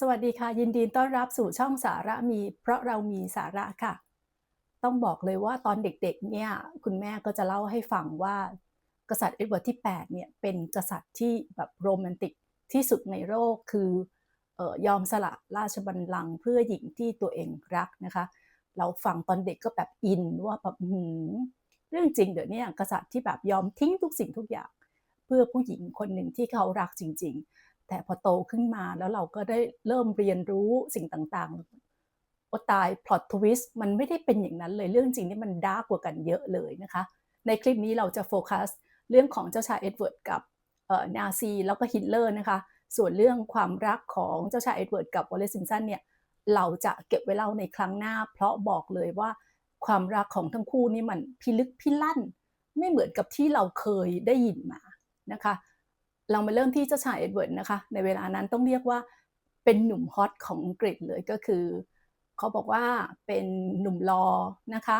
สวัสดีค่ะ ยินดีต้อนรับสู่ช่องสาระมี เพราะเรามีสาระค่ะ ต้องบอกเลยว่าตอนเด็กๆเนี่ยคุณแม่ก็จะเล่าให้ฟังว่ากษัตริย์เอ็ดเวิร์ดที่ 8 เนี่ยเป็นกษัตริย์ที่แบบโรแมนติกที่สุดในโลกคืออยอมสละราชบัลลังก์เพื่อหญิงที่ตัวเองรักนะคะ เราฟังตอนเด็กก็แบบอินว่าแบบหืมเรื่องจริงเดี๋ยวนี้กษัตริย์ที่แบบยอมทิ้งทุกสิ่งทุกอย่าง เพื่อผู้หญิงคนหนึ่งที่เขารักจริง ๆ แต่พอโตขึ้นมาแล้วเราก็ได้เริ่มเรียนรู้สิ่งต่างๆโอตายพล็อตทวิสต์มันไม่ได้เป็นอย่างนั้นเลยเรื่องจริงนี่มันดาร์กกว่ากันเยอะเลยนะคะ ในคลิปนี้เราจะโฟกัสเรื่องของเจ้าชายเอ็ดเวิร์ดกับนาซีแล้วก็ฮิตเลอร์นะคะ ส่วนเรื่องความรักของเจ้าชายเอ็ดเวิร์ดกับวอลเลซซิมสันเนี่ยเราจะเก็บไว้เล่าในครั้งหน้า เพราะบอกเลยว่าความรักของทั้งคู่นี่มันพิลึกพิลั่น ไม่เหมือนกับที่เราเคยได้ยินมานะคะ เรามาเริ่มที่เจ้าชายเอ็ดเวิร์ดนะคะ ในเวลานั้นต้องเรียกว่าเป็นหนุ่มฮอตของอังกฤษเลยก็คือ เขาบอกว่าเป็นหนุ่มรอนะคะ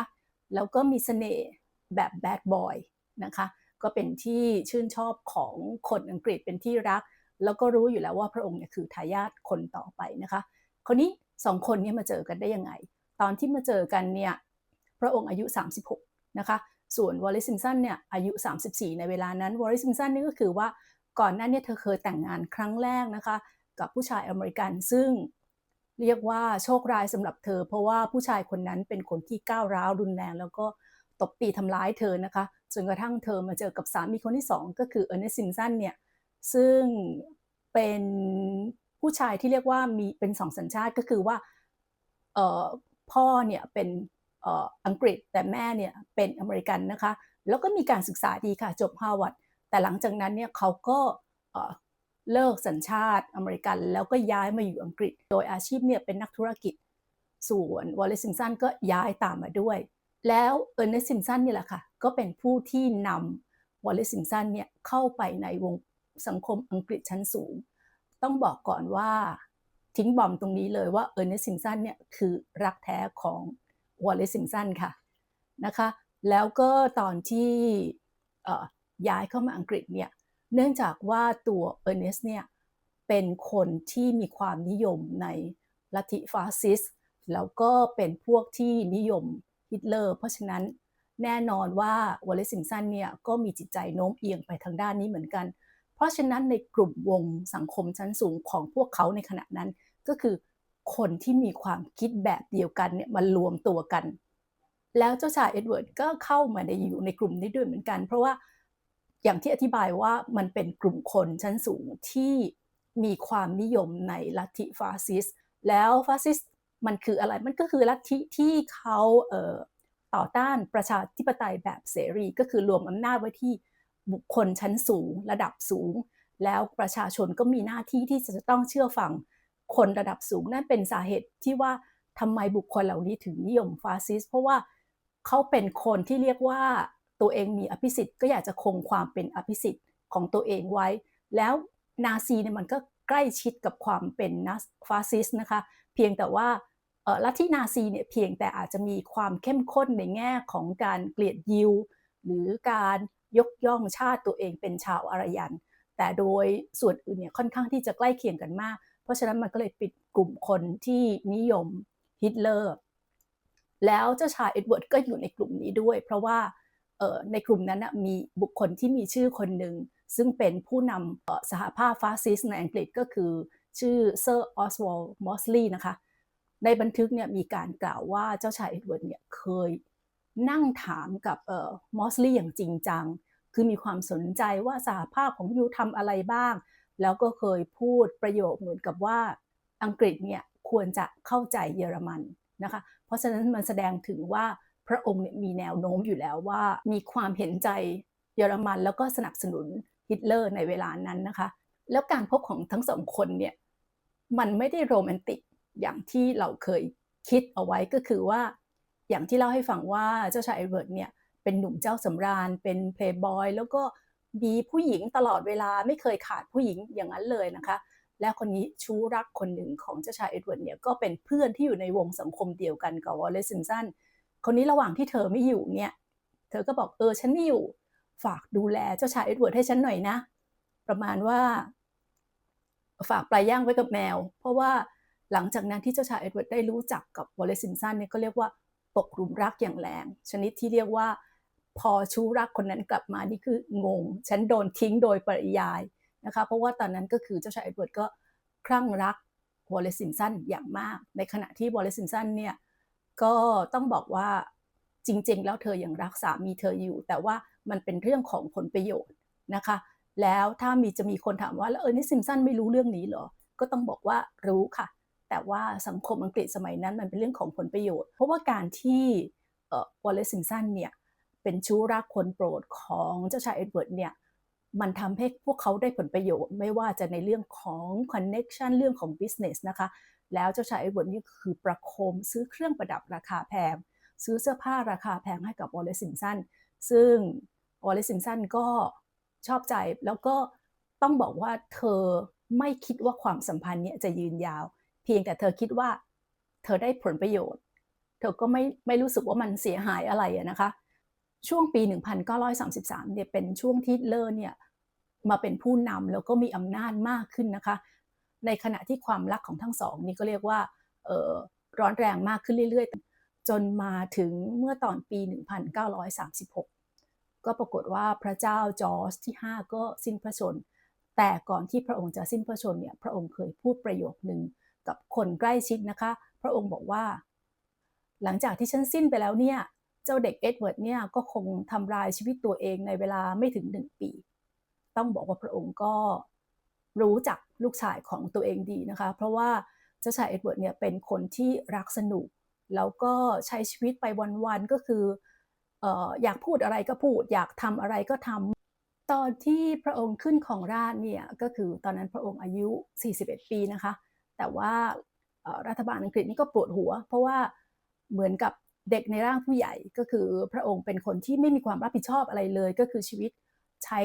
แล้วก็มีเสน่ห์แบบแบดบอยนะคะ ก็เป็นที่ชื่นชอบของคนอังกฤษเป็นที่รัก แล้วก็รู้อยู่แล้วว่าพระองค์เนี่ยคือทายาทคนต่อไปนะคะ คนนี้สองคนนี้มาเจอกันได้ยังไง ตอนที่มาเจอกันเนี่ยพระองค์อายุ 36 นะคะ ส่วนวอลเลซิมสันเนี่ยอายุ 34 ในเวลานั้นวอลเลซิมสันนี่ก็คือว่า ก่อนหน้านี้เธอเคยแต่งงานครั้งแรกนะคะ กับผู้ชายอเมริกันซึ่งเรียกว่าโชคร้ายสำหรับเธอ เพราะว่าผู้ชายคนนั้นเป็นคนที่ก้าวร้าวรุนแรง แล้วก็ตบตีทำร้ายเธอนะคะจนกระทั่งเธอมาเจอกับสามีคนที่ 2 ก็คือเออร์เนสซิมสันเนี่ยซึ่งเป็นผู้ชายที่เรียกว่ามีเป็นสองสัญชาติก็คือว่าพ่อเนี่ยเป็นอังกฤษแต่แม่เนี่ยเป็นอเมริกันนะคะ แล้วก็มีการศึกษาดีค่ะจบฮาร์วาร์ด แต่หลังจากนั้นเนี่ยเขาก็เลิกสัญชาติอเมริกัน แล้วก็ย้ายมาอยู่อังกฤษ โดยอาชีพเนี่ยเป็นนักธุรกิจ ส่วนวอลเลซิมสันก็ย้ายตามมาด้วย แล้วเออร์เนสซิมสันนี่แหละค่ะ ก็เป็นผู้ที่นำวอลเลซิมสันเนี่ยเข้าไปในวงสังคมอังกฤษชั้นสูง ต้องบอกก่อนว่าทิ้งบอมตรงนี้เลยว่าเออร์เนสซิมสันเนี่ยคือรักแท้ของวอลเลซซิมสันค่ะนะคะ แล้วก็ตอนที่ ย้ายเข้ามาอังกฤษเนี่ยเนื่องจากว่าตัวเออร์เนสเนี่ยเป็นคนที่มีความนิยมในลัทธิฟาสซิสต์แล้วก็เป็นพวกที่นิยมฮิตเลอร์ เพราะฉะนั้นแน่นอนว่าวอลเลซซิมสันเนี่ยก็มีจิตใจโน้มเอียงไปทางด้านนี้เหมือนกัน เพราะฉะนั้นในกลุ่มวงสังคมชั้นสูงของพวกเขาในขณะนั้นก็คือคนที่มีความคิดแบบเดียวกันเนี่ยมารวมตัวกัน แล้วเจ้าชายเอ็ดเวิร์ดก็เข้ามาในอยู่ในกลุ่มนี้ด้วยเหมือนกัน เพราะว่า อย่างที่อธิบายว่ามันเป็นกลุ่มคนชั้นสูงที่มีความนิยมในลัทธิฟาสซิสต์แล้วฟาสซิสต์มันคืออะไรมันก็คือลัทธิที่เขาเต่อต้านประชาธิปไตยแบบเสรี ก็คือรวมอำนาจไว้ที่บุคคลชั้นสูง ระดับสูง แล้วประชาชนก็มีหน้าที่ที่จะต้องเชื่อฟังคนระดับสูงนั่นเป็นสาเหตุที่ว่าทำไมบุคคลเหล่านี้ถึงนิยมฟาสซิสต์เพราะว่าเขาเป็นคนที่เรียกว่า ตัวเองมีอภิสิทธิ์ก็อยากจะคงความเป็นอภิสิทธิ์ของตัวเองไว้ แล้วนาซีเนี่ยมันก็ใกล้ชิดกับความเป็นนัสฟาสซิสนะคะเพียงแต่ว่าลัทธินาซีเนี่ยเพียงแต่อาจจะมีความเข้มข้นในแง่ของการเกลียดยิว หรือการยกย่องชาติตัวเองเป็นชาวอารยัน แต่โดยส่วนอื่นเนี่ยค่อนข้างที่จะใกล้เคียงกันมาก เพราะฉะนั้นมันก็เลยปิดกลุ่มคนที่นิยมฮิตเลอร์ แล้วเจ้าชายเอ็ดเวิร์ดก็อยู่ในกลุ่มนี้ด้วย เพราะว่า ในกลุ่มนั้นมีบุคคลที่มีชื่อคนหนึ่ง ซึ่งเป็นผู้นำสหภาพฟาสซิสในอังกฤษก็คือ ชื่อเซอร์ออสวอลมอสลีย์นะคะ ในบันทึกเนี่ยมีการกล่าวว่าเจ้าชายเอ็ดเวิร์ดเนี่ยเคยนั่งถามกับมอสลีย์อย่างจริงจัง คือมีความสนใจว่าสหภาพของยูทำอะไรบ้าง แล้วก็เคยพูดประโยคเหมือนกับว่าอังกฤษเนี่ยควรจะเข้าใจเยอรมันนะคะ เพราะฉะนั้นมันแสดงถึงว่า พระองค์เนี่ยมีแนวโน้มอยู่แล้วว่า มีความเห็นใจเยอรมันแล้วก็สนับสนุนฮิตเลอร์ในเวลานั้นนะคะ แล้วการพบของทั้งสองคนเนี่ยมันไม่ได้โรแมนติกอย่างที่เราเคยคิดเอาไว้ก็คือว่า อย่างที่เล่าให้ฟังว่าเจ้าชายเอ็ดเวิร์ดเนี่ยเป็นหนุ่มเจ้าสำราญ เป็นเพลย์บอยแล้วก็มีผู้หญิงตลอดเวลาไม่เคยขาดผู้หญิงอย่างนั้นเลยนะคะ และคนนี้ชู้รักคนหนึ่งของเจ้าชายเอ็ดเวิร์ดเนี่ยก็เป็นเพื่อนที่อยู่ในวงสังคมเดียวกันกับวอลเลซินสัน คนนี้ระหว่างที่เธอไม่อยู่เนี่ย เธอก็บอกเออฉันไม่อยู่ ฝากดูแลเจ้าชายเอ็ดเวิร์ดให้ฉันหน่อยนะ ประมาณว่า ฝากปลาย่างไว้กับแมว เพราะว่าหลังจากนั้นที่เจ้าชายเอ็ดเวิร์ดได้รู้จักกับวอลเลซินสันเนี่ยก็เรียกว่าตกหลุมรักอย่างแรง ชนิดที่เรียกว่า พอชู้รักคนนั้นกลับมานี่คืองง ฉันโดนทิ้งโดยปริยายนะคะ เพราะว่าตอนนั้นก็คือเจ้าชายเอ็ดเวิร์ดก็คลั่งรักวอลเลซินสันอย่างมาก ในขณะที่วอลเลซินสันเนี่ย ก็ต้องบอกว่าจริง ๆ แล้วเธอยังรักสามีเธออยู่ แต่ว่ามันเป็นเรื่องของผลประโยชน์นะคะ แล้วถ้ามีจะมีคนถามว่าแล้วเออนี่ซิมสันไม่รู้เรื่องนี้เหรอ ก็ต้องบอกว่ารู้ค่ะ แต่ว่าสังคมอังกฤษสมัยนั้นมันเป็นเรื่องของผลประโยชน์ เพราะว่าการที่เอ่อวอลเลซซิมสันเนี่ยเป็นชู้รักคนโปรดของเจ้าชายเอ็ดเวิร์ดเนี่ย มันทำให้พวกเขาได้ผลประโยชน์ ไม่ว่าจะในเรื่องของคอนเน็ชันเรื่องของบิสเนสนะคะ แล้วเจ้าชายเอ็ดเวิร์ดนี่คือประโคมซื้อเครื่องประดับราคาแพง ซื้อเสื้อผ้าราคาแพงให้กับวอลเลซซิมสันซึ่งวอลเลซซิมสันก็ชอบใจแล้วก็ต้องบอกว่าเธอไม่คิดว่าความสัมพันธ์เนี้ยจะยืนยาว เพียงแต่เธอคิดว่าเธอได้ผลประโยชน์ เธอก็ไม่ไม่รู้สึกว่ามันเสียหายอะไรนะคะ ช่วงปี 1933เนี่ยเป็นช่วงที่เลอร์เนี่ย มาเป็นผู้นำแล้วก็มีอำนาจมากขึ้นนะคะ ในขณะที่ความรักของทั้งสองนี่ก็เรียกว่าร้อนแรงมากขึ้นเรื่อยๆ จนมาถึงเมื่อตอนปี 1936 ก็ปรากฏว่าพระเจ้าจอร์จที่ 5 ก็สิ้นพระชนม์แต่ก่อนที่พระองค์จะสิ้นพระชนม์เนี่ยพระองค์เคยพูดประโยคหนึ่งกับคนใกล้ชิดนะคะ พระองค์บอกว่า หลังจากที่ฉันสิ้นไปแล้วเนี่ย เจ้าเด็กเอ็ดเวิร์ดเนี่ยก็คงทำลายชีวิตตัวเองในเวลาไม่ถึงหนึ่งปี ต้องบอกว่าพระองค์ก็รู้จักลูกชายของตัวเองดีนะคะ เพราะว่าเจ้าชายเอ็ดเวิร์ดเนี่ยเป็นคนที่รักสนุก แล้วก็ใช้ชีวิตไปวันๆก็คืออยากพูดอะไรก็พูด อยากทำอะไรก็ทำตอนที่พระองค์ขึ้นของราชเนี่ยก็คือตอนนั้นพระองค์อายุ 41 ปีนะคะ แต่ว่ารัฐบาลอังกฤษนี่ก็ปวดหัว เพราะว่าเหมือนกับเด็กในร่างผู้ใหญ่ก็คือพระองค์เป็นคนที่ไม่มีความรับผิดชอบอะไรเลย ก็คือชีวิตใช้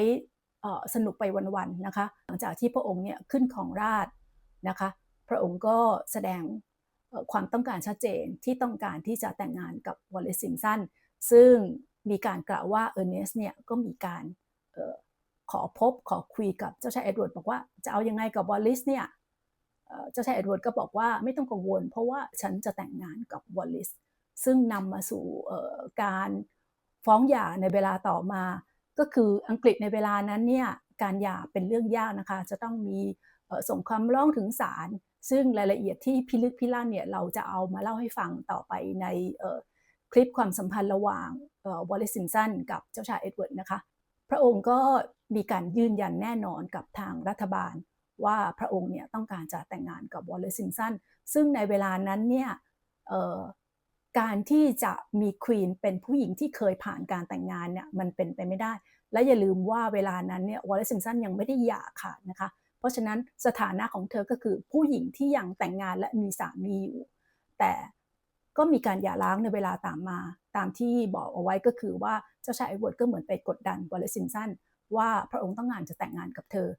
สนุกไปวันๆนะคะ หลังจากที่พระองค์เนี่ยขึ้นของราชนะคะ พระองค์ก็แสดงความต้องการชัดเจนที่ต้องการที่จะแต่งงานกับวอลเลซซิมสันซึ่งมีการกล่าวว่าเออร์เนสเนี่ยก็มีการออขอพบขอคุยกับเจ้าชายเอ็ดเวิร์ดบอกว่าจะเอายังไงกับวอลลิสเนี่ยเจ้าชายเอ็ดเวิร์ดก็บอกว่าไม่ต้องกังวล เพราะว่าฉันจะแต่งงานกับวอลลิสซึ่งนำมาสู่การฟ้องหย่าในเวลาต่อมา ก็คืออังกฤษในเวลานั้นเนี่ยการหย่าเป็นเรื่องยากนะคะ จะต้องมีส่งคำร้องถึงศาลซึ่งรายละเอียดที่พิลึกพิลั่นเนี่ยเราจะเอามาเล่าให้ฟังต่อไปในคลิปความสัมพันธ์ระหว่างวอลเลซินสันกับเจ้าชายเอ็ดเวิร์ดนะคะ พระองค์ก็มีการยืนยันแน่นอนกับทางรัฐบาล ว่าพระองค์เนี่ยต้องการจะแต่งงานกับวอลเลซินสันซึ่งในเวลานั้นเนี่ย การที่จะมีควีนเป็นผู้หญิงที่เคยผ่านการแต่งงานเนี่ยมันเป็นไปไม่ได้ และอย่าลืมว่าเวลานั้นเนี่ยวอลเลซินสันยังไม่ได้หย่าขาดนะคะ เพราะฉะนั้นสถานะของเธอก็คือผู้หญิงที่ยังแต่งงานและมีสามีอยู่ แต่ก็มีการหย่าร้างในเวลาตามมา ตามที่บอกเอาไว้ก็คือว่าเจ้าชายเอ็ดเวิร์ดก็เหมือนไปกดดันวอลเลซินสันว่าพระองค์ต้องงานจะแต่งงานกับเธอ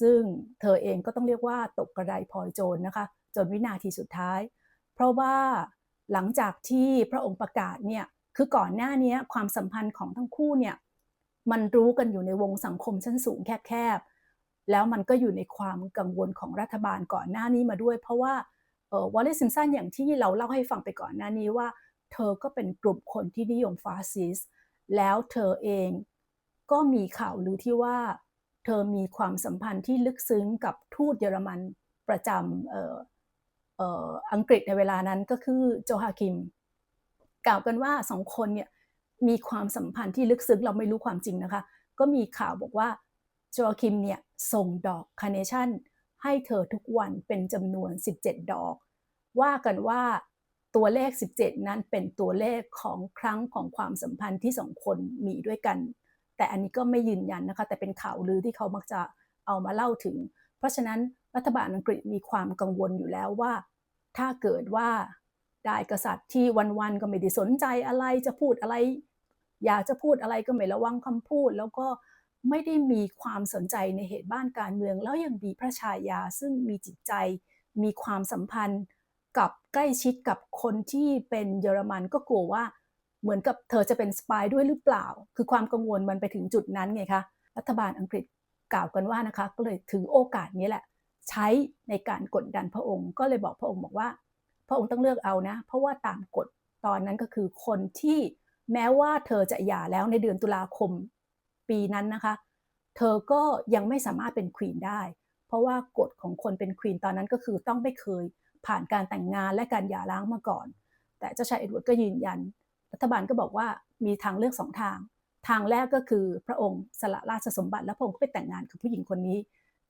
ซึ่งเธอเองก็ต้องเรียกว่าตกกระไดพลอยโจรนะคะ จนวินาทีสุดท้าย เพราะว่า หลังจากที่พระองค์ประกาศเนี่ยคือก่อนหน้านี้ความสัมพันธ์ของทั้งคู่เนี่ยมันรู้กันอยู่ในวงสังคมชั้นสูงแคบๆแล้วมันก็อยู่ในความกังวลของรัฐบาลก่อนหน้านี้มาด้วย เพราะว่าวอลเลซซิมสันอย่างที่เราเล่าให้ฟังไปก่อนหน้านี้ว่า เธอก็เป็นกลุ่มคนที่นิยมฟาสซิสแล้วเธอเองก็มีข่าวลือที่ว่า เธอมีความสัมพันธ์ที่ลึกซึ้งกับทูตเยอรมันประจำ อังกฤษในเวลานั้นก็คือโจฮาคิม กล่าวกันว่าสองคนเนี่ยมีความสัมพันธ์ที่ลึกซึ้งเราไม่รู้ความจริงนะคะ ก็มีข่าวบอกว่าโจฮาคิมเนี่ยส่งดอกคาร์เนชั่นให้เธอทุกวันเป็นจำนวน 17 ดอก ว่ากันว่าตัวเลข 17 นั้นเป็นตัวเลขของครั้งของความสัมพันธ์ที่สองคนมีด้วยกัน แต่อันนี้ก็ไม่ยืนยันนะคะ แต่เป็นข่าวลือที่เขามักจะเอามาเล่าถึง เพราะฉะนั้น รัฐบาลอังกฤษมีความกังวลอยู่แล้วว่า ถ้าเกิดว่าได้กษัตริย์ที่วันๆก็ไม่ได้สนใจอะไรจะพูดอะไร อยากจะพูดอะไรก็ไม่ระวังคำพูด แล้วก็ไม่ได้มีความสนใจในเหตุบ้านการเมือง แล้วยังมีพระชายาซึ่งมีจิตใจ มีความสัมพันธ์กับใกล้ชิดกับคนที่เป็นเยอรมันก็กลัวว่าเหมือนกับเธอจะเป็นสปายด้วยหรือเปล่า คือความกังวลมันไปถึงจุดนั้นไงคะ รัฐบาลอังกฤษกล่าวกันว่านะคะ ก็เลยถือโอกาสนี้แหละ ใช้ในการกดดันพระองค์ ก็เลยบอกพระองค์บอกว่า พระองค์ต้องเลือกเอานะ เพราะว่าตามกฎตอนนั้นก็คือคนที่แม้ว่าเธอจะหย่าแล้วในเดือนตุลาคมปีนั้นนะคะ เธอก็ยังไม่สามารถเป็นควีนได้ เพราะว่ากฎของคนเป็นควีนตอนนั้นก็คือต้องไม่เคยผ่านการแต่งงานและการหย่าร้างมาก่อน แต่เจ้าชายเอ็ดเวิร์ดก็ยืนยัน รัฐบาลก็บอกว่ามีทางเลือกสองทาง ทางแรกก็คือพระองค์สละราชสมบัติและพระองค์ก็ไปแต่งงานกับผู้หญิงคนนี้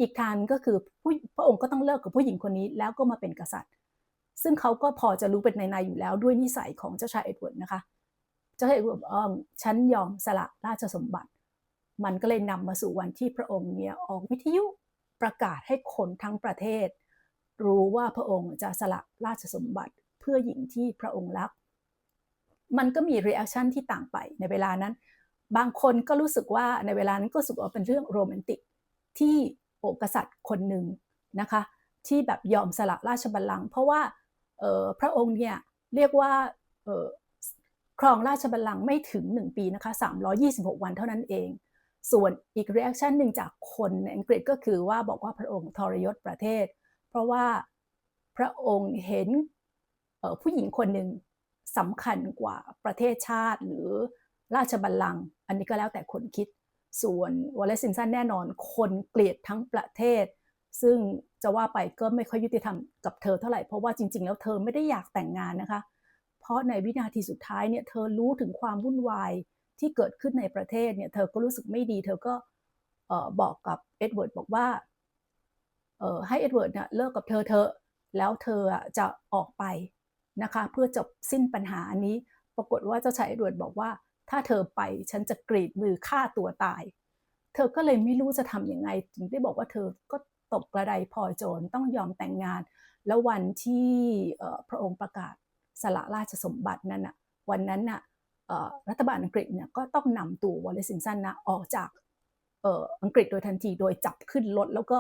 อีกทางก็คือผู้พระองค์ก็ต้องเลิกกับผู้หญิงคนนี้แล้วก็มาเป็นกษัตริย์ ซึ่งเขาก็พอจะรู้เป็นในในอยู่แล้วด้วยนิสัยของเจ้าชายเอ็ดเวิร์ดนะคะ เจ้าชายเอ็ดเวิร์ดอกว่าฉันยอมสละราชสมบัติ มันก็เลยนำมาสู่วันที่พระองค์เนี่ยออกวิทยุประกาศให้คนทั้งประเทศ รู้ว่าพระองค์จะสละราชสมบัติเพื่อหญิงที่พระองค์รัก มันก็มีเรีแอคชั่นที่ต่างไปในเวลานั้น บางคนก็รู้สึกว่าในเวลานั้นก็รู้สึกว่าเป็นเรื่องโรแมนติกที่ โอกษัตริย์คนหนึ่งนะคะ ที่แบบยอมสละราชบัลลังก์เพราะว่าพระองค์เนี่ยเรียกว่าครองราชบัลลังก์ไม่ถึง 1 ปีนะคะ 326 วันเท่านั้นเอง ส่วนอีกเรีแอคชั่นหนึ่งจากคนในอังกฤษก็คือว่าบอกว่าพระองค์ทรยศประเทศ เพราะว่าพระองค์เห็นผู้หญิงคนหนึ่งสำคัญกว่าประเทศชาติหรือราชบัลลังก์อันนี้ก็แล้วแต่คนคิด ส่วนวอลเลซินสันแน่นอนคนเกลียดทั้งประเทศ ซึ่งจะว่าไปก็ไม่ค่อยยุติธรรมกับเธอเท่าไหร่ เพราะว่าจริง ๆ แล้วเธอไม่ได้อยากแต่งงานนะคะ เพราะในวินาทีสุดท้ายเนี่ยเธอรู้ถึงความวุ่นวายที่เกิดขึ้นในประเทศเนี่ยเธอก็รู้สึกไม่ดี เธอก็บอกกับเอ็ดเวิร์ดบอกว่าให้เอ็ดเวิร์ดเนี่ยเลิกกับเธอเธอแล้วเธอจะออกไปนะคะเพื่อจบสิ้นปัญหาอันนี้ ปรากฏว่าเจ้าชายเอ็ดเวิร์ดบอกว่า ถ้าเธอไปฉันจะกรีดมือฆ่าตัวตาย เธอก็เลยไม่รู้จะทำยังไงถึงได้บอกว่าเธอก็ตกกระไดพลอยโจรต้องยอมแต่งงาน แล้ววันที่พระองค์ประกาศสละราชสมบัตินั้นอะวันนั้นน่ะรัฐบาลอังกฤษเนี่ยก็ต้องนำตัววอลเลซินสันนะออกจากอังกฤษโดยทันทีโดยจับขึ้นรถแล้วก็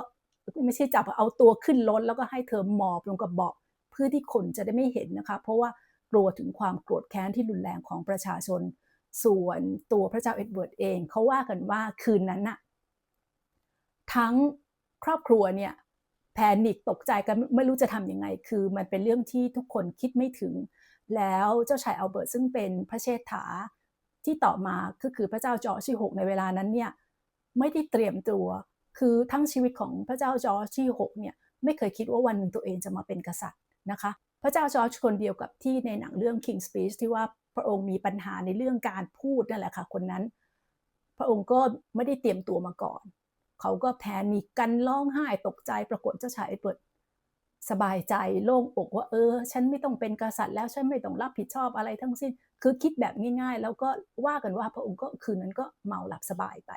ไม่ใช่จับเอาตัวขึ้นรถแล้วก็ให้เธอหมอบลงกับเบาะเพื่อที่คนจะได้ไม่เห็นนะคะ เพราะว่ากลัวถึงความโกรธแค้นที่รุนแรงของประชาชน ส่วนตัวพระเจ้าเอ็ดเวิร์ดเองเขาว่ากันว่าคืนนั้นน่ะทั้งครอบครัวเนี่ยแพนิคตกใจกันไม่รู้จะทำยังไง คือมันเป็นเรื่องที่ทุกคนคิดไม่ถึง แล้วเจ้าชายอัลเบิร์ตซึ่งเป็นพระเชษฐาที่ต่อมาก็คือพระเจ้าจอร์จที่ 6 ในเวลานั้นเนี่ยไม่ได้เตรียมตัว คือทั้งชีวิตของพระเจ้าจอร์จที่ 6 เนี่ยไม่เคยคิดว่าวันหนึ่งตัวเองจะมาเป็นกษัตริย์นะคะ พระเจ้าจอร์จคนเดียวกับที่ในหนังเรื่อง King's Speech ที่ว่า พระองค์มีปัญหาในเรื่องการพูดนั่นแหละค่ะ คนนั้น พระองค์ก็ไม่ได้เตรียมตัวมาก่อน เขาก็แพนิคกันร้องไห้ตกใจปรากฏเจ้าชายเอ็ดเวิร์ดสบายใจโล่งอกว่าเออ ฉันไม่ต้องเป็นกษัตริย์แล้วฉันไม่ต้องรับผิดชอบอะไรทั้งสิ้น คือคิดแบบง่าย ๆ แล้วก็ว่ากันว่าพระองค์ก็คืนนั้นก็เมาหลับสบายไป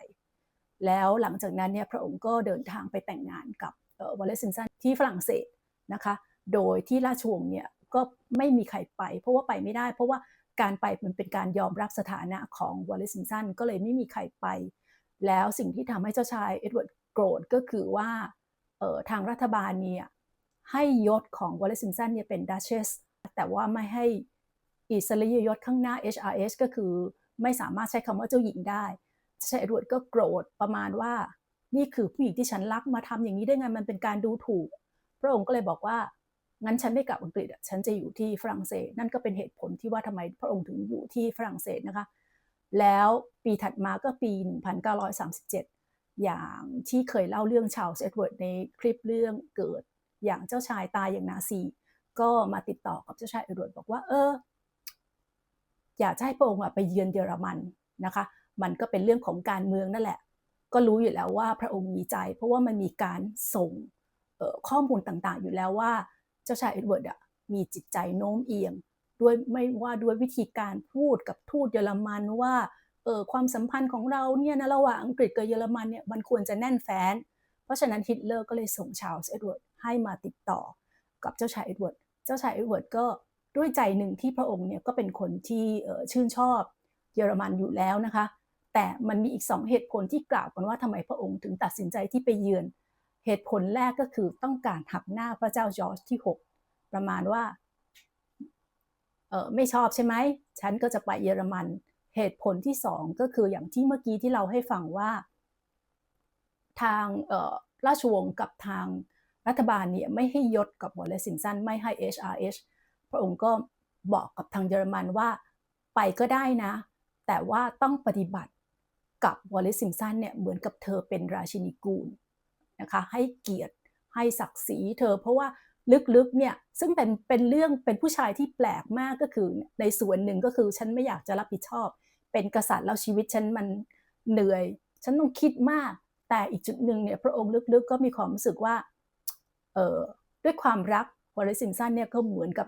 แล้วหลังจากนั้นเนี่ยพระองค์ก็เดินทางไปแต่งงานกับวอลเลซินสันที่ฝรั่งเศสนะคะ โดยที่ราชวงศ์เนี่ยก็ไม่มีใครไป เพราะว่าไปไม่ได้ เพราะว่า การไปมันเป็นการยอมรับสถานะของวอลเลซินสันก็เลยไม่มีใครไป แล้วสิ่งที่ทำให้เจ้าชายเอ็ดเวิร์ดโกรธก็คือว่าทางรัฐบาลเนี่ยให้ยศของวอลเลซินสันเนี่ยเป็นดัชเชสแต่ว่าไม่ให้อิสริยยศข้างหน้า HRS ก็คือไม่สามารถใช้คำว่าเจ้าหญิงได้ชายเอ็ดเวิร์ดก็โกรธประมาณว่า นี่คือผู้หญิงที่ฉันรักมาทำอย่างนี้ได้ไงมันเป็นการดูถูก พระองค์ก็เลยบอกว่า งั้นฉันไม่กลับอังกฤษฉันจะอยู่ที่ฝรั่งเศส นั่นก็เป็นเหตุผลที่ว่าทำไมพระองค์ถึงอยู่ที่ฝรั่งเศสนะคะ แล้วปีถัดมาก็ปี 1937 อย่างที่เคยเล่าเรื่องชาวเอ็ดเวิร์ดในคลิปเรื่องเกิด อย่างเจ้าชายตายอย่างนาซี ก็มาติดต่อกับเจ้าชายเอ็ดเวิร์ดบอกว่าเออ อยากจะให้พระองค์ไปเยือนเยอรมันนะคะ มันก็เป็นเรื่องของการเมืองนั่นแหละ ก็รู้อยู่แล้วว่าพระองค์มีใจ เพราะว่ามันมีการส่งข้อมูลต่างๆ อยู่แล้วว่า เจ้าชายเอ็ดเวิร์ดอะมีจิตใจโน้มเอียง ด้วยไม่ว่าด้วยวิธีการพูดกับทูตเยอรมันว่าเออความสัมพันธ์ของเราเนี่ยนะระหว่างอังกฤษกับเยอรมันเนี่ยมันควรจะแน่นแฟ้น เพราะฉะนั้นฮิตเลอร์ก็เลยส่งชาลส์เอ็ดเวิร์ดให้มาติดต่อกับเจ้าชายเอ็ดเวิร์ด เจ้าชายเอ็ดเวิร์ดก็ด้วยใจหนึ่งที่พระองค์เนี่ยก็เป็นคนที่ชื่นชอบเยอรมันอยู่แล้วนะคะ แต่มันมีอีกสองเหตุผลที่กล่าวกันว่าทำไมพระองค์ถึงตัดสินใจที่ไปเยือน เหตุผลแรกก็คือต้องการหักหน้าพระเจ้าจอร์จที่ 6 ประมาณว่าเออไม่ชอบใช่ไหม ฉันก็จะไปเยอรมัน เหตุผลที่สองก็คืออย่างที่เมื่อกี้ที่เราให้ฟังว่า ทางราชวงศ์กับทางรัฐบาลเนี่ยไม่ให้ยศกับวอลเลซินสันไม่ให้ HRH พระองค์ก็บอกกับทางเยอรมันว่าไปก็ได้นะ แต่ว่าต้องปฏิบัติกับวอลเลซินสันเนี่ยเหมือนกับเธอเป็นราชินีกูล นะคะให้เกียรติให้ศักดิ์ศรีเธอ เพราะว่าลึกๆเนี่ยซึ่งเป็นเป็นเรื่องเป็นผู้ชายที่แปลกมากก็คือในส่วนหนึ่งก็คือฉันไม่อยากจะรับผิดชอบ เป็นกษัตริย์แล้วชีวิตฉันมันเหนื่อย ฉันต้องคิดมาก แต่อีกจุดหนึ่งเนี่ยพระองค์ลึกๆก็มีความรู้สึกว่าเออด้วยความรักวอลเลซินสันเนี่ยก็เหมือนกับ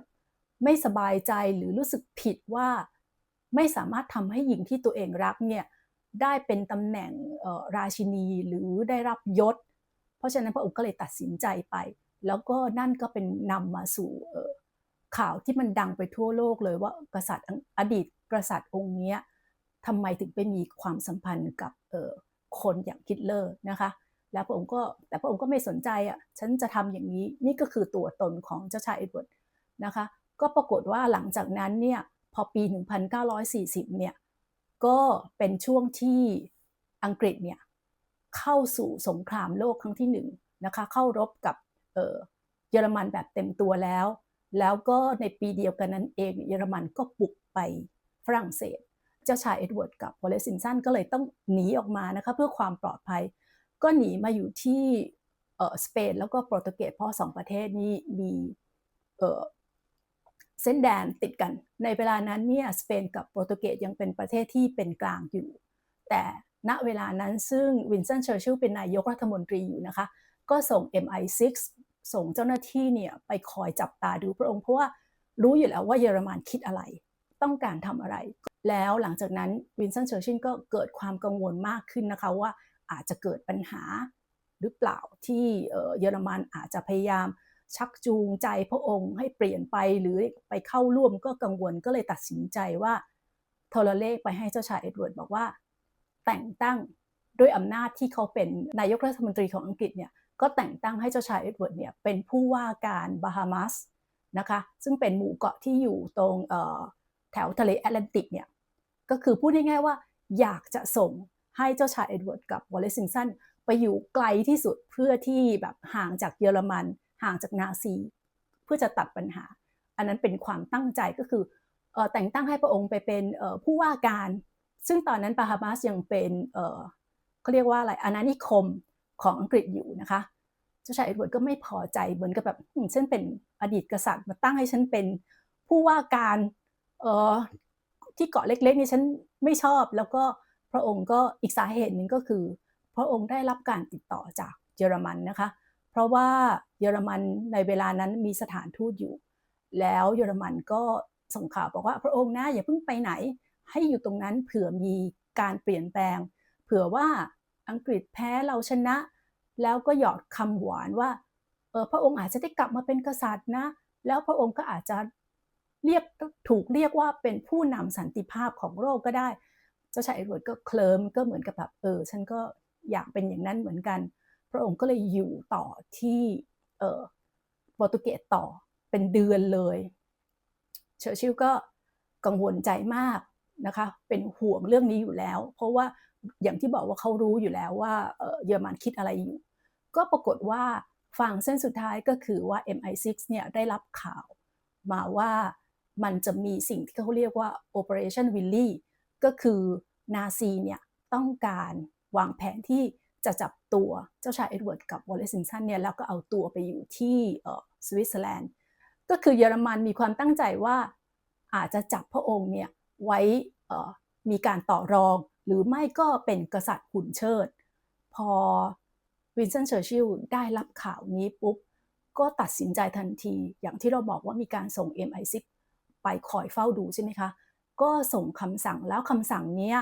ไม่สบายใจหรือรู้สึกผิดว่าไม่สามารถทำให้หญิงที่ตัวเองรักเนี่ยได้เป็นตำแหน่งราชินีหรือได้รับยศ ราะฉะนั้นพระองค์ก็เลยตัดสินใจไป แล้วก็นั่นก็เป็นนำมาสู่ข่าวที่มันดังไปทั่วโลกเลยว่ากษัตริย์อดีตกษัตริย์องค์นี้ทำไมถึงไปมีความสัมพันธ์กับคนอย่างฮิตเลอร์นะคะแล้วพระองค์ก็แต่พระองค์ก็ไม่สนใจอะฉันจะทำอย่างนี้นี่ก็คือตัวตนของเจ้าชายเอ็ดเวิร์ดนะคะก็ปรากฏว่าหลังจากนั้นเนี่ยพอปี 1940 เนี่ยก็เป็นช่วงที่อังกฤษเนี่ย เข้าสู่สงครามโลกครั้งที่หนึ่งนะคะเข้ารบกับเยอรมันแบบเต็มตัวแล้ว แล้วก็ในปีเดียวกันนั้นเองเยอรมันก็บุกไปฝรั่งเศส เจ้าชายเอ็ดเวิร์ดกับวอลเลซินสันก็เลยต้องหนีออกมานะคะเพื่อความปลอดภัย ก็หนีมาอยู่ที่สเปนแล้วก็โปรตุเกสเพราะสองประเทศนี้มีเส้นแดนติดกัน ในเวลานั้นเนี่ยสเปนกับโปรตุเกสยังเป็นประเทศที่เป็นกลางอยู่ แต่ ณเวลานั้นซึ่งวินสตันเชอร์ชิลเป็นนายกรัฐมนตรีอยู่นะคะ ก็ส่ง MI6 ส่งเจ้าหน้าที่เนี่ยไปคอยจับตาดูพระองค์เพราะว่ารู้อยู่แล้วว่าเยอรมันคิดอะไร ต้องการทำอะไร แล้วหลังจากนั้นวินสตันเชอร์ชิลก็เกิดความกังวลมากขึ้นนะคะว่าอาจจะเกิดปัญหาหรือเปล่าที่เยอรมันอาจจะพยายามชักจูงใจพระองค์ให้เปลี่ยนไปหรือไปเข้าร่วมก็กังวลก็เลยตัดสินใจว่าโทรเลขไปให้เจ้าชายเอ็ดเวิร์ดบอกว่า แต่งตั้งด้วยอำนาจที่เขาเป็นนายกรัฐมนตรีของอังกฤษเนี่ยก็แต่งตั้งให้เจ้าชายเอ็ดเวิร์ดเนี่ยเป็นผู้ว่าการบาฮามัสนะคะซึ่งเป็นหมู่เกาะที่อยู่ตรงแถวทะเลแอตแลนติกเนี่ยก็คือพูดง่ายๆว่าอยากจะส่งให้เจ้าชายเอ็ดเวิร์ดกับวอลเลซินสันไปอยู่ไกลที่สุดเพื่อที่แบบห่างจากเยอรมัน ห่างจากนาซี เพื่อจะตัดปัญหา อันนั้นเป็นความตั้งใจก็คือแต่งตั้งให้พระองค์ไปเป็นผู้ว่าการ ซึ่งตอนนั้นปาฮามาสยังเป็นเขาเรียกว่าอะไรอาณานิคมของอังกฤษอยู่นะคะ เจ้าชายเอ็ดเวิร์ดก็ไม่พอใจเหมือนกับแบบฉันเป็นอดีตกษัตริย์มาตั้งให้ฉันเป็นผู้ว่าการเที่เกาะเล็กๆนี่ฉันไม่ชอบ แล้วก็พระองค์ก็อีกสาเหตุหนึ่งก็คือ พระองค์ได้รับการติดต่อจากเยอรมันนะคะ เพราะว่าเยอรมันในเวลานั้นมีสถานทูตอยู่ แล้วเยอรมันก็ส่งข่าวบอกว่าพระองค์นะอย่าเพิ่งไปไหน ให้อยู่ตรงนั้นเผื่อมีการเปลี่ยนแปลง เผื่อว่าอังกฤษแพ้เราชนะ แล้วก็หยอดคำหวานว่าเออพระองค์อาจจะได้กลับมาเป็นกษัตริย์นะ แล้วพระองค์ก็อาจจะเรียกถูกเรียกว่าเป็นผู้นำสันติภาพของโลกก็ได้ เจ้าชายเอ็ดเวิร์ดก็เคลิมก็เหมือนกับแบบเออฉันก็อยากเป็นอย่างนั้นเหมือนกัน พระองค์ก็เลยอยู่ต่อที่โปรตุเกสต่อเป็นเดือนเลย เชอร์ชิลก็กังวลใจมาก นะคะเป็นห่วงเรื่องนี้อยู่แล้ว เพราะว่าอย่างที่บอกว่าเขารู้อยู่แล้วว่าเยอรมันคิดอะไรอยู่ ก็ปรากฏว่าฝั่งเส้นสุดท้ายก็คือว่า MI6 เนี่ยได้รับข่าวมาว่ามันจะมีสิ่งที่เขาเรียกว่า Operation Willy ก็คือนาซีเนี่ยต้องการวางแผนที่จะจับตัวเจ้าชายเอ็ดเวิร์ดกับวอลเลซินสันเนี่ยแล้วก็เอาตัวไปอยู่ที่สวิตเซอร์แลนด์ก็คือเยอรมันมีความตั้งใจว่าอาจจะจับพระองค์เนี่ย ไว้มีการต่อรอง หรือไม่ก็เป็นกษัตริย์หุ่นเชิด พอวินเซนต์เชอร์ชิลได้รับข่าวนี้ปุ๊บ ก็ตัดสินใจทันที อย่างที่เราบอกว่ามีการส่ง MI6 ไปคอยเฝ้าดูใช่ไหมคะ ก็ส่งคำสั่งแล้วคำสั่งนี้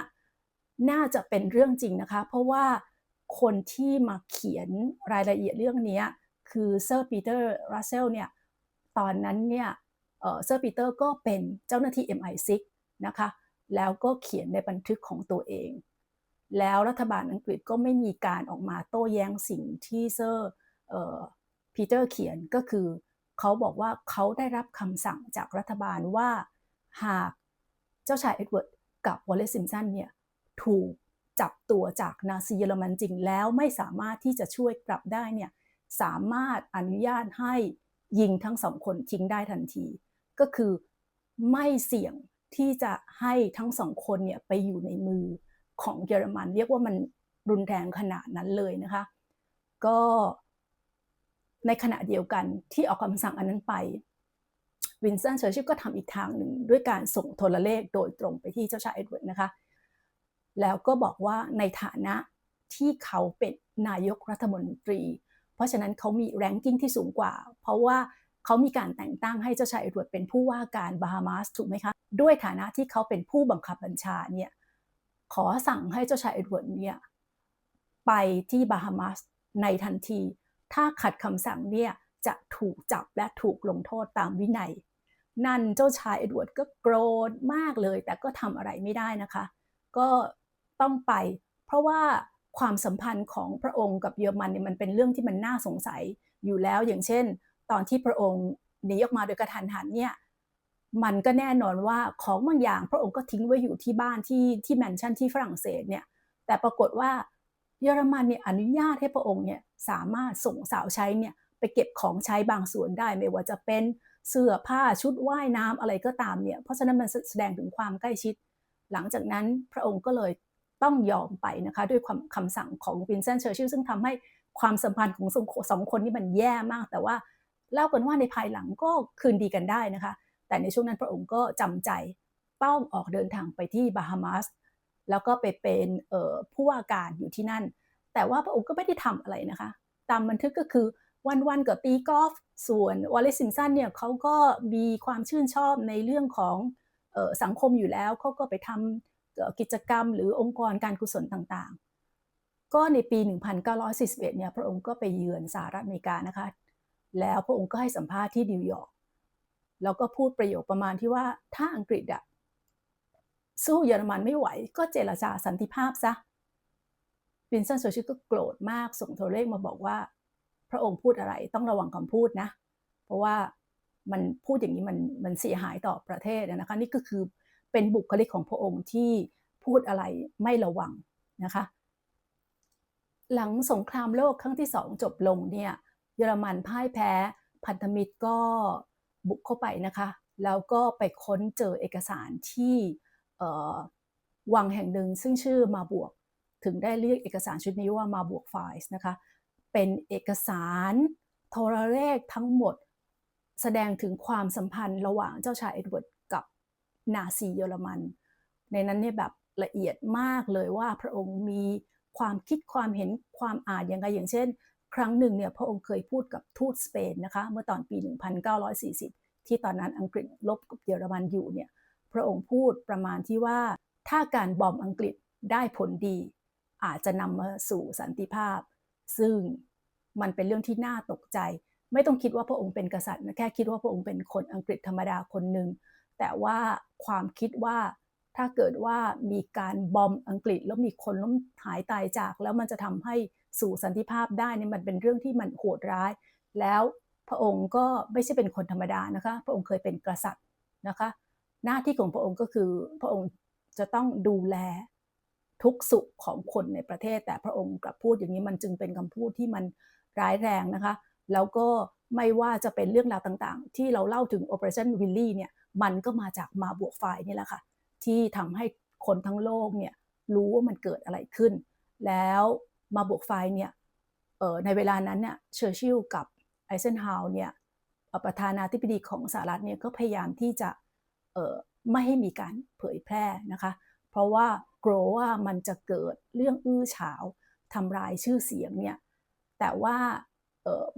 น่าจะเป็นเรื่องจริงนะคะ เพราะว่าคนที่มาเขียนรายละเอียดเรื่องนี้คือเซอร์ปีเตอร์รัสเซลเนี่ย ตอนนั้นเนี่ยเซอร์ปีเตอร์ก็เป็นเจ้าหน้าที่ MI6 นะคะ แล้วก็เขียนในบันทึกของตัวเอง แล้วรัฐบาลอังกฤษก็ไม่มีการออกมาโต้แย้งสิ่งที่เซอร์ปีเตอร์เขียนก็คือเขาบอกว่าเขาได้รับคำสั่งจากรัฐบาลว่าหากเจ้าชายเอ็ดเวิร์ดกับวอลเลซซิมสันเนี่ยถูกจับตัวจากนาซีเยอรมันจริงแล้วไม่สามารถที่จะช่วยกลับได้เนี่ยสามารถอนุญาตให้ยิงทั้งสองคนทิ้งได้ทันที ก็คือไม่เสี่ยง ที่จะให้ทั้งสองคนเนี่ยไปอยู่ในมือของเยอรมัน เรียกว่ามันรุนแรงขนาดนั้นเลยนะคะ ก็ในขณะเดียวกันที่ออกคำสั่งอันนั้นไปวินสตันเชอร์ชิลก็ทำอีกทางหนึ่งด้วยการส่งโทรเลขโดยตรงไปที่เจ้าชายเอ็ดเวิร์ดนะคะ แล้วก็บอกว่าในฐานะที่เขาเป็นนายกรัฐมนตรี เพราะฉะนั้นเขามีแรงกิ้งที่สูงกว่า เพราะว่า เขามีการแต่งตั้งให้เจ้าชายเอ็ดเวิร์ดเป็นผู้ว่าการบาฮามาสถูกไหมคะ ด้วยฐานะที่เขาเป็นผู้บังคับบัญชาเนี่ยขอสั่งให้เจ้าชายเอ็ดเวิร์ดเนี่ยไปที่บาฮามาสในทันที ถ้าขัดคำสั่งเนี่ยจะถูกจับและถูกลงโทษตามวินัย นั่นเจ้าชายเอ็ดเวิร์ดก็โกรธมากเลย แต่ก็ทำอะไรไม่ได้นะคะ ก็ต้องไป เพราะว่าความสัมพันธ์ของพระองค์กับเยอรมันเนี่ยมันเป็นเรื่องที่มันน่าสงสัยอยู่แล้วอย่างเช่น ตอนที่พระองค์หนีออกมาโดยกระทันหันเนี่ยมันก็แน่นอนว่าของบางอย่างพระองค์ก็ทิ้งไว้อยู่ที่บ้านที่ที่แมนชั่นที่ฝรั่งเศสเนี่ยแต่ปรากฏว่าเยอรมันเนี่ยอนุญาตให้พระองค์เนี่ยสามารถส่งสาวใช้เนี่ยไปเก็บของใช้บางส่วนได้ไม่ว่าจะเป็นเสื้อผ้าชุดว่ายน้ำอะไรก็ตามเนี่ยเพราะฉะนั้นมันแสดงถึงความใกล้ชิด หลังจากนั้นพระองค์ก็เลยต้องยอมไปนะคะด้วยความคำสั่งของวินเซนต์เชอร์ชิลซึ่งทำให้ความสัมพันธ์ของสองคนนี้มันแย่มากแต่ว่า เล่ากันว่าในภายหลังก็คืนดีกันได้นะคะ แต่ในช่วงนั้นพระองค์ก็จำใจต้องออกเดินทางไปที่บาฮามาสแล้วก็ไปเป็นผู้ว่าการอยู่ที่นั่น แต่ว่าพระองค์ก็ไม่ได้ทำอะไรนะคะ ตามบันทึกก็คือวันๆกับตีกอล์ฟส่วนวอลเลซินสันเนี่ยเขาก็มีความชื่นชอบในเรื่องของออสังคมอยู่แล้วเขาก็ไปทำกิจกรรมหรือองค์กรการกุศลต่างๆ ก็ในปี 1941 เนี่ยพระองค์ก็ไปเยือนสหรัฐอเมริกานะคะ แล้วพระองค์ก็ให้สัมภาษณ์ที่นิวยอร์กแล้วก็พูดประโยคประมาณที่ว่าถ้าอังกฤษอะสู้เยอรมันไม่ไหว ก็เจรจาสันติภาพซะวินสันโซชิก็โกรธมากส่งโทรเลขมาบอกว่า พระองค์พูดอะไรต้องระวังคำพูดนะ เพราะว่ามันพูดอย่างนี้มันมันเสียหายต่อประเทศนะคะนี่ก็คือเป็นบุคลิกของพระองค์ที่พูดอะไรไม่ระวังนะคะ หลังสงครามโลกครั้งที่สองจบลงเนี่ย เยอรมันพ่ายแพ้ พันธมิตรก็บุกเข้าไปนะคะ แล้วก็ไปค้นเจอเอกสารที่วังแห่งหนึ่งซึ่งชื่อมาบวก ถึงได้เรียกเอกสารชุดนี้ว่ามาบวกไฟล์นะคะ เป็นเอกสารโทรเลขทั้งหมดแสดงถึงความสัมพันธ์ระหว่างเจ้าชายเอ็ดเวิร์ดกับนาซีเยอรมัน ในนั้นเนี่ยแบบละเอียดมากเลยว่าพระองค์มีความคิดความเห็นความอ่านยังไงอย่างเช่น ครั้งหนึ่งเนี่ยพระองค์เคยพูดกับทูตสเปนนะคะเมื่อตอนปี 1940 ที่ตอนนั้นอังกฤษลบกับเยอรมันอยู่เนี่ยพระองค์พูดประมาณที่ว่าถ้าการบอมอังกฤษได้ผลดี อาจจะนำมาสู่สันติภาพ ซึ่งมันเป็นเรื่องที่น่าตกใจ ไม่ต้องคิดว่าพระองค์เป็นกษัตริย์นะแค่คิดว่าพระองค์เป็นคนอังกฤษธรรมดาคนหนึ่งแต่ว่าความคิดว่าถ้าเกิดว่ามีการบอมอังกฤษแล้วมีคนล้มหายตายจาก แล้วมันจะทำให้ สู่สันติภาพได้เนี่ยมันเป็นเรื่องที่มันโหดร้าย แล้วพระองค์ก็ไม่ใช่เป็นคนธรรมดานะคะ พระองค์เคยเป็นกษัตริย์นะคะ หน้าที่ของพระองค์ก็คือพระองค์จะต้องดูแลทุกสุขของคนในประเทศ แต่พระองค์กลับพูดอย่างนี้มันจึงเป็นคำพูดที่มันร้ายแรงนะคะ แล้วก็ไม่ว่าจะเป็นเรื่องราวต่างๆ ที่เราเล่าถึง Operation w i l l y เนี่ยมันก็มาจากมาบวกไฟนี่แหละค่ะ ที่ทำให้คนทั้งโลกเนี่ยรู้ว่ามันเกิดอะไรขึ้น แล้ว มาบวกไฟเนี่ยในเวลานั้นเนี่ยเชอร์ชิลกับไอเซนฮาวเนี่ยประธานาธิบดีของสหรัฐเนี่ยก็พยายามที่จะไม่ให้มีการเผยแพร่นะคะ เพราะว่ากลัวว่ามันจะเกิดเรื่องอื้อฉาวทำลายชื่อเสียงเนี่ยแต่ว่า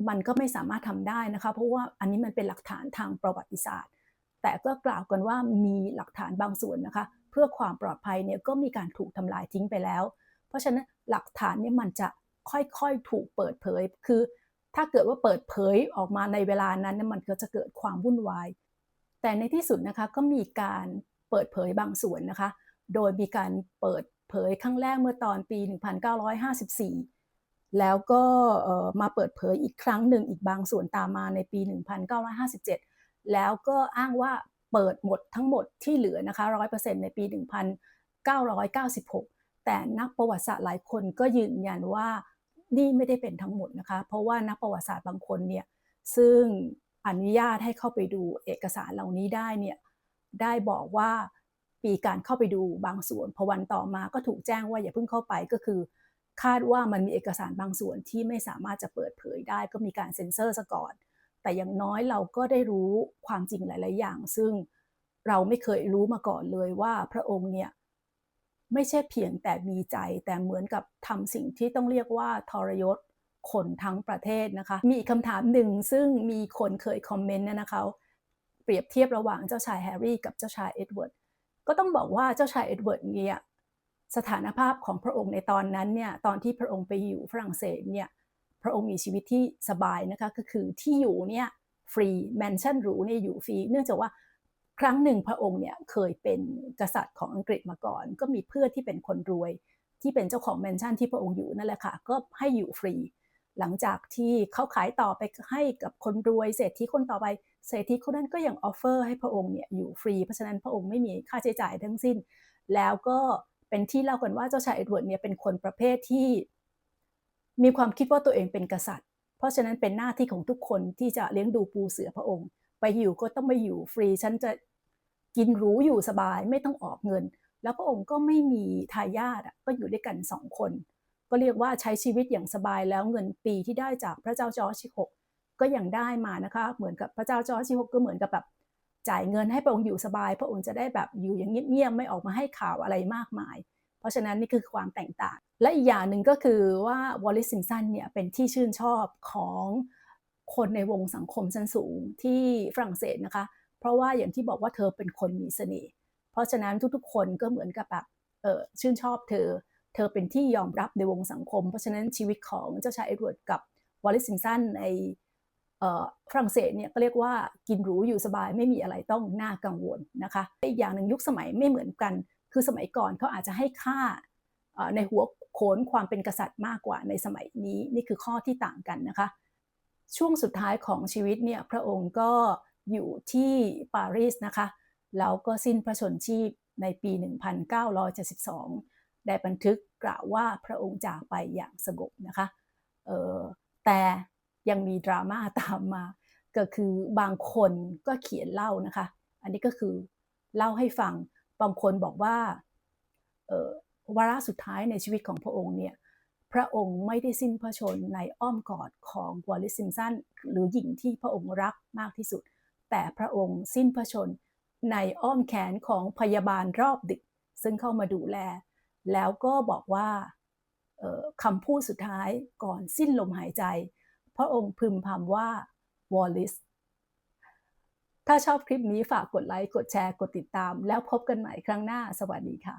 มันก็ไม่สามารถทำได้นะคะ เพราะว่าอันนี้มันเป็นหลักฐานทางประวัติศาสตร์ แต่ก็กล่าวกันว่ามีหลักฐานบางส่วนนะคะ เพื่อความปลอดภัยเนี่ยก็มีการถูกทำลายทิ้งไปแล้ว เพราะฉะนั้นหลักฐานนี่มันจะค่อยๆถูกเปิดเผย คือถ้าเกิดว่าเปิดเผยออกมาในเวลานั้นนี่มันก็จะเกิดความวุ่นวาย แต่ในที่สุดนะคะก็มีการเปิดเผยบางส่วนนะคะ โดยมีการเปิดเผยครั้งแรกเมื่อตอนปี 1954 แล้วก็มาเปิดเผยอีกครั้งหนึ่งอีกบางส่วนตามมาในปี 1957 แล้วก็อ้างว่าเปิดหมดทั้งหมดที่เหลือนะคะ 100%ในปี 1996 แต่นักประวัติศาสตร์หลายคนก็ยืนยันว่านี่ไม่ได้เป็นทั้งหมดนะคะ เพราะว่านักประวัติศาสตร์บางคนเนี่ยซึ่งอนุญาตให้เข้าไปดูเอกสารเหล่านี้ได้เนี่ยได้บอกว่ามีการเข้าไปดูบางส่วนพอวันต่อมาก็ถูกแจ้งว่าอย่าเพิ่งเข้าไปก็คือ คาดว่ามันมีเอกสารบางส่วนที่ไม่สามารถจะเปิดเผยได้ ก็มีการเซ็นเซอร์ซะก่อน แต่อย่างน้อยเราก็ได้รู้ความจริงหลาย ๆ อย่าง ซึ่งเราไม่เคยรู้มาก่อนเลยว่าพระองค์เนี่ย ไม่ใช่เพียงแต่มีใจ แต่เหมือนกับทำสิ่งที่ต้องเรียกว่าทรยศคนทั้งประเทศนะคะ มีอีกคำถามหนึ่งซึ่งมีคนเคยคอมเมนต์นะคะ เปรียบเทียบระหว่างเจ้าชายแฮร์รี่กับเจ้าชายเอ็ดเวิร์ด ก็ต้องบอกว่าเจ้าชายเอ็ดเวิร์ดเนี่ยสถานภาพของพระองค์ในตอนนั้นเนี่ยตอนที่พระองค์ไปอยู่ฝรั่งเศสเนี่ยพระองค์มีชีวิตที่สบายนะคะก็คือที่อยู่เนี่ยฟรีแมนชั่นหรูเนี่ยอยู่ฟรี เนื่องจากว่า ครั้งหนึ่งพระองค์เนี่ยเคยเป็นกษัตริย์ของอังกฤษมาก่อน ก็มีเพื่อนที่เป็นคนรวย ที่เป็นเจ้าของแมนชั่นที่พระองค์อยู่นั่นแหละค่ะ ก็ให้อยู่ฟรี หลังจากที่เขาขายต่อไปให้กับคนรวยเศรษฐีคนต่อไปเศรษฐีคนนั้นก็ยังออฟเฟอร์ให้พระองค์เนี่ยอยู่ฟรี เพราะฉะนั้นพระองค์ไม่มีค่าใช้จ่ายทั้งสิ้น แล้วก็เป็นที่เล่ากันว่าเจ้าชายเอ็ดเวิร์ดเนี่ยเป็นคนประเภทที่ มีความคิดว่าตัวเองเป็นกษัตริย์ เพราะฉะนั้นเป็นหน้าที่ของทุกคนที่จะเลี้ยงดูปูเสือพระองค์ ไปอยู่ก็ต้องไปอยู่ฟรี ฉันจะ กินหรูอยู่สบายไม่ต้องออกเงิน แล้วพระองค์ก็ไม่มีทายาทก็อยู่ด้วยกันสองคน ก็เรียกว่าใช้ชีวิตอย่างสบายแล้วเงินปีที่ได้จากพระเจ้าจอร์จที่หกก็ยังได้มานะคะ เหมือนกับพระเจ้าจอร์จที่หกก็เหมือนกับแบบจ่ายเงินให้พระองค์อยู่สบาย พระองค์จะได้แบบอยู่อย่างเงียบๆไม่ออกมาให้ข่าวอะไรมากมาย เพราะฉะนั้นนี่คือความแตกต่าง และอีกอย่างหนึ่งก็คือว่าวอลลิสซิมสันเนี่ยเป็นที่ชื่นชอบของคนในวงสังคมชั้นสูงที่ฝรั่งเศสนะคะ เพราะว่าอย่างที่บอกว่าเธอเป็นคนมีเสน่ห์เพราะฉะนั้นทุกๆ คนก็เหมือนกับแบบเออชื่นชอบเธอ เธอเป็นที่ยอมรับในวงสังคม เพราะฉะนั้นชีวิตของเจ้าชายเอ็ดเวิร์ดกับวอลลิสซิมสันในฝรั่งเศสเนี่ยก็เรียกว่ากินหรูอยู่สบายไม่มีอะไรต้องน่ากังวลนะคะอีกอย่างหนึ่งยุคสมัยไม่เหมือนกัน คือสมัยก่อนเขาอาจจะให้ค่าในหัวโขนความเป็นกษัตริย์มากกว่าในสมัยนี้นี่คือข้อที่ต่างกันนะคะ ช่วงสุดท้ายของชีวิตเนี่ยพระองค์ก็ อยู่ที่ปารีสนะคะ แล้วก็สิ้นพระชนชีพในปี 1972 ได้บันทึกกล่าวว่าพระองค์จากไปอย่างสงบนะคะแต่ยังมีดราม่าตามมา ก็คือบางคนก็เขียนเล่านะคะ อันนี้ก็คือเล่าให้ฟัง บางคนบอกว่าวาระสุดท้ายในชีวิตของพระองค์เนี่ย พระองค์ไม่ได้สิ้นพระชนในอ้อมกอดของวอลลิสซิมสันหรือหญิงที่พระองค์รักมากที่สุด แต่พระองค์สิ้นพระชน ในอ้อมแขนของพยาบาลรอบดึก ซึ่งเข้ามาดูแล แล้วก็บอกว่าคำพูดสุดท้ายก่อนสิ้นลมหายใจ พระองค์พึมพำว่าวอลลิสถ้าชอบคลิปนี้ฝากกดไลค์ กดแชร์ กดติดตาม แล้วพบกันใหม่ครั้งหน้า สวัสดีค่ะ